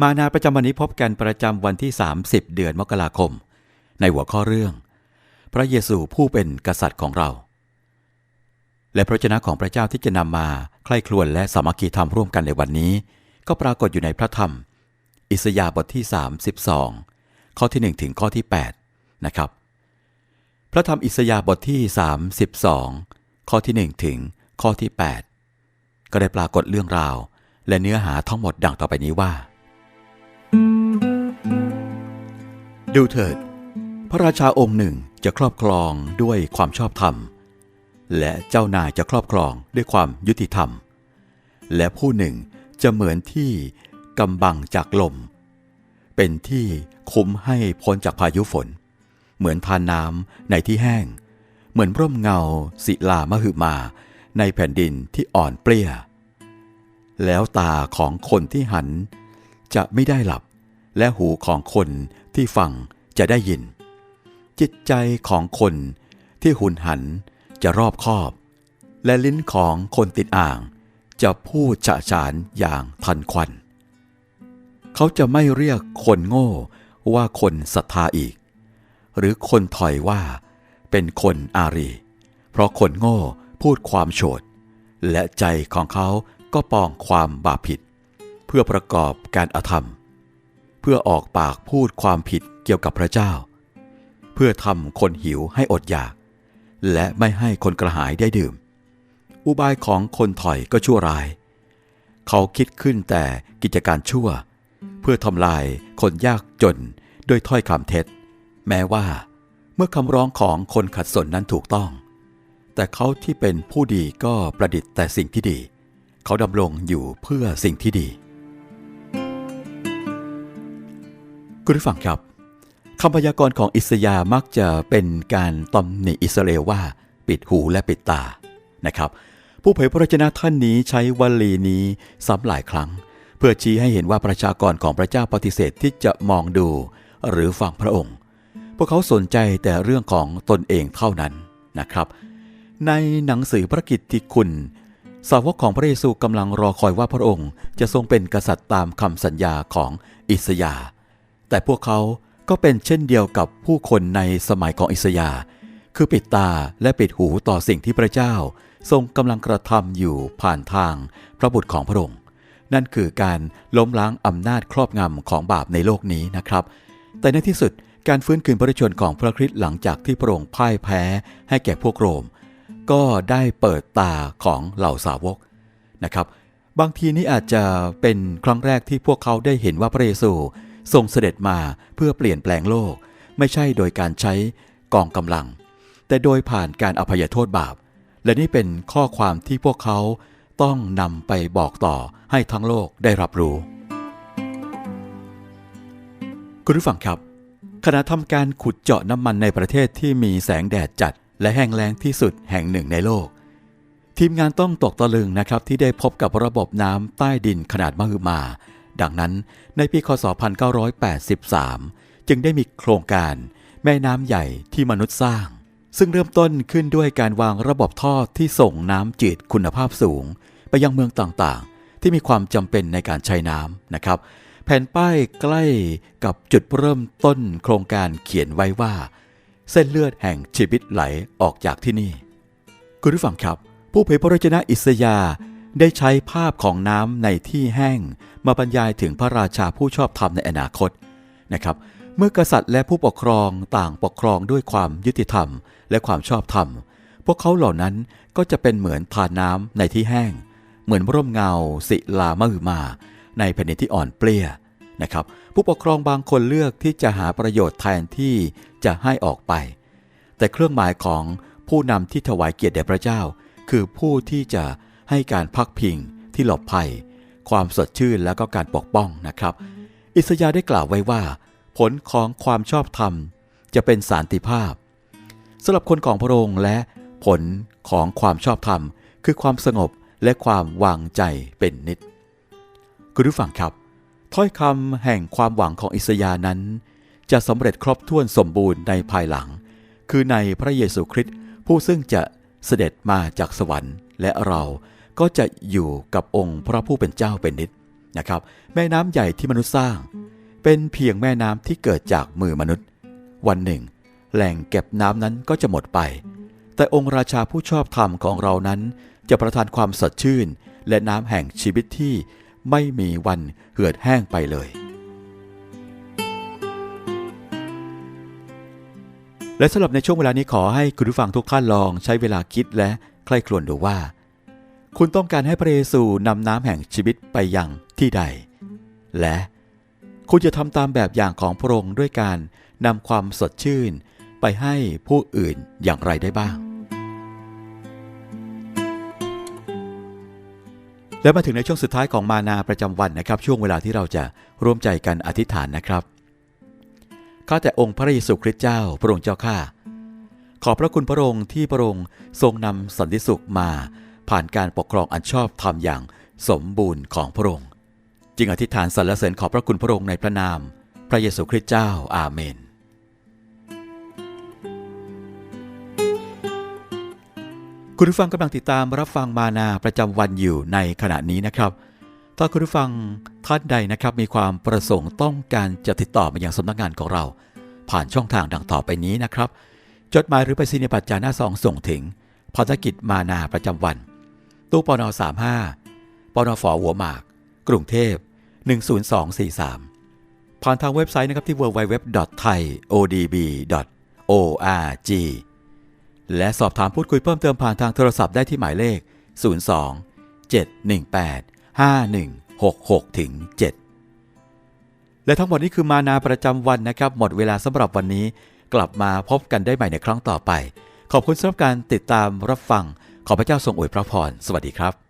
มานาประจำวันนี้พบกันประจำวันที่ 30 เดือนมกราคม ในหัวข้อเรื่อง พระเยซูผู้เป็นกษัตริย์ของเรา และพระเจนะของพระเจ้าที่จะนำมาใคร่ครวญและสามัคคีธรรมร่วมกันในวันนี้ ก็ปรากฏอยู่ในพระธรรม อิสยาห์บทที่ 32 ข้อที่ 1 ถึงข้อที่ 8 นะครับ พระธรรมอิสยาห์บทที่ 32 ข้อที่ 1 ถึงข้อที่ 8 ก็ได้ปรากฏเรื่องราว และเนื้อหาทั้งหมดดังต่อไปนี้ว่า ดูเถิด พระราชาองค์หนึ่งจะครอบครองด้วยความชอบธรรม และเจ้านายจะครอบครองด้วยความยุติธรรม และผู้หนึ่งจะเหมือนที่กำบังจากลม เป็นที่คุ้มให้พ้นจากพายุฝน เหมือนทานน้ำในที่แห้ง เหมือนร่มเงาศิลามหึมาในแผ่นดินที่อ่อนเปรี้ย แล้วตาของคนที่หันจะไม่ได้หลับ และหูของคนที่ฟังจะได้ยิน จิตใจของคนที่หุนหันจะรอบคอบ และลิ้นของคนติดอ่าง จะพูดฉะฉานอย่างทันควัน เขาจะไม่เรียกคนโง่ว่าคนศรัทธาอีก หรือคนถอยว่าเป็นคนอารี เพราะคนโง่พูดความโฉด และใจของเขาก็ปองความบาปผิด เพื่อประกอบการอธรรม เพื่อออกปากพูดความผิดเกี่ยวกับพระเจ้า เพื่อทำคนหิวให้อดอยาก และไม่ให้คนกระหายได้ดื่ม อุบายของคนถอยก็ชั่วร้าย เขาคิดขึ้นแต่กิจการชั่ว เพื่อทำลายคนยากจนด้วยถ้อยคำเท็จ แม้ว่า เมื่อคำร้องของคนขัดสนนั้นถูกต้อง แต่เขาที่เป็นผู้ดีก็ประดิษฐ์แต่สิ่งที่ดี เขาดำรงอยู่เพื่อสิ่งที่ดี คุณผู้ฟังครับคำพยากรณ์ของอิสยาห์มักจะเป็นการตำหนิอิสราเอลว่า ปิดหูและปิดตานะครับ ผู้เผยพระวจนะท่านนี้ใช้วลีนี้ซ้ำหลายครั้ง เพื่อชี้ให้เห็นว่าประชากรของพระเจ้าปฏิเสธที่จะมองดูหรือฟังพระองค์ พวกเขาสนใจแต่เรื่องของตนเองเท่านั้นนะครับ ในหนังสือพระกิตติคุณ สาวกของพระเยซูกำลังรอคอยว่าพระองค์จะทรงเป็นกษัตริย์ตามคำสัญญาของอิสยาห์ แต่พวกเขาก็เป็นเช่นเดียวกับผู้คนในสมัยของอิสยา คือปิดตาและปิดหูต่อสิ่งที่พระเจ้า ทรงกำลังกระทำอยู่ผ่านทางพระบุตรของพระองค์ นั่นคือการล้มล้างอำนาจครอบงำของบาปในโลกนี้นะครับ แต่ในที่สุดการฟื้นคืนพระชนของพระคริสต์หลังจากที่พระองค์พ่ายแพ้ให้แก่พวกโรม ก็ได้เปิดตาของเหล่าสาวกนะครับ บางทีนี้อาจจะเป็นครั้งแรกที่พวกเขาได้เห็นว่าพระเยซู ทรงเสด็จมาเพื่อเปลี่ยนแปลงโลก ไม่ใช่โดยการใช้กองกำลัง แต่โดยผ่านการอภัยโทษบาป และนี่เป็นข้อความที่พวกเขาต้องนำไปบอกต่อให้ทั้งโลกได้รับรู้ คุณผู้ฟังครับ ขณะทำการขุดเจาะน้ำมันในประเทศที่มีแสงแดดจัด และแห้งแล้งที่สุดแห่งหนึ่งในโลก ทีมงานต้องตกตะลึงนะครับที่ได้พบกับระบบน้ำใต้ดินขนาดมหึมา ดังนั้นในปีคศ 1983 จึงได้มีโครงการแม่น้ำใหญ่ที่มนุษย์สร้าง ซึ่งเริ่มต้นขึ้นด้วยการวางระบบท่อที่ส่งน้ำจืดคุณภาพสูง ไปยังเมืองต่างๆ ที่มีความจำเป็นในการใช้น้ำนะครับ แผ่นป้ายใกล้กับจุดเริ่มต้นโครงการเขียนไว้ว่า เส้นเลือดแห่งชีวิตไหลออกจากที่นี่ คุณผู้ฟังครับ ผู้เผยพระวจนะอิสยาห์ ได้ใช้ภาพของน้ำในที่แห้ง มาบรรยายถึงพระราชาผู้ชอบธรรมในอนาคตนะครับ เมื่อกษัตริย์และผู้ปกครองต่างปกครองด้วยความยุติธรรม และความชอบธรรม พวกเขาเหล่านั้นก็จะเป็นเหมือนทานน้ำในที่แห้ง เหมือนร่มเงาศิลามหึมา ในแผ่นดินที่อ่อนเปลี้ยนะครับ ผู้ปกครองบางคนเลือกที่จะหาประโยชน์แทนที่จะให้ออกไป แต่เครื่องหมายของผู้นำที่ถวายเกียรติแด่พระเจ้า คือผู้ที่จะ ให้การพักพิงที่หลบภัย ความสดชื่นและก็การปกป้องนะครับ อิสยาห์ได้กล่าวไว้ว่า ผลของความชอบธรรม จะเป็นสันติภาพสำหรับคนของพระองค์และผลของความชอบธรรม คือความสงบและความวางใจเป็นนิด คุณผู้ฟังครับ ถ้อยคำแห่งความหวังของอิสยาห์นั้น จะสำเร็จครบถ้วนสมบูรณ์ในภายหลัง คือในพระเยซูคริสต์ผู้ซึ่งจะเสด็จมาจากสวรรค์และเรา ก็จะอยู่กับองค์พระผู้เป็นเจ้าเป็นนิดนะครับ แม่น้ำใหญ่ที่มนุษย์สร้าง เป็นเพียงแม่น้ำที่เกิดจากมือมนุษย์ วันหนึ่ง แหล่งเก็บน้ำนั้นก็จะหมดไป แต่องค์ราชาผู้ชอบธรรมของเรานั้น จะประทานความสดชื่น และน้ำแห่งชีวิตที่ไม่มีวันเหือดแห้งไปเลย และสำหรับในช่วงเวลานี้ขอให้คุณผู้ฟังทุกท่านลองใช้เวลาคิดและใคร่ครวญดูว่า คุณต้องการให้พระเยซูนำน้ำแห่งชีวิตไปยังที่ใด และคุณจะทำตามแบบอย่างของพระองค์ด้วยการนำความสดชื่นไปให้ผู้อื่นอย่างไรได้บ้าง และมาถึงในช่วงสุดท้ายของมานาประจำวันนะครับ ช่วงเวลาที่เราจะร่วมใจกันอธิษฐานนะครับข้าแต่องค์พระเยซูคริสต์เจ้าพระองค์เจ้าข้าขอบพระคุณพระองค์ที่พระองค์ทรงนำสันติสุขมา ผ่านการปกครองอันชอบธรรมอย่างสมบูรณ์ของพระองค์ จึงอธิษฐานสรรเสริญขอบพระคุณพระองค์ในพระนาม พระเยซูคริสต์เจ้าอาเมน คุณผู้ฟังกำลังติดตามรับฟังมานาประจำวันอยู่ในขณะนี้นะครับถ้าคุณผู้ฟังท่านใดนะครับมีความประสงค์ต้องการจะติดต่อมายังสำนักงานของเรา ผ่านช่องทางดังต่อไปนี้นะครับ จดหมายหรือไปรษณียบัตรจานหน้าซองส่งถึงภารกิจมานาประจำวัน ตู้ปน35ปนฝหัวหมาก กรุงเทพ 10243 ผ่านทางเว็บไซต์นะครับที่ www.thaiodb.org และสอบถามพูดคุยเพิ่มเติมผ่านทางโทรศัพท์ได้ที่หมายเลข 02 718 5166ถึง7และทั้งหมดนี้คือมานาประจำวันนะครับ หมดเวลาสำหรับวันนี้ กลับมาพบกันได้ใหม่ในครั้งต่อไป ขอบคุณสำหรับการติดตามรับฟัง ขอพระเจ้าทรงอวยพระพร สวัสดีครับ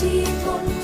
ที่ทน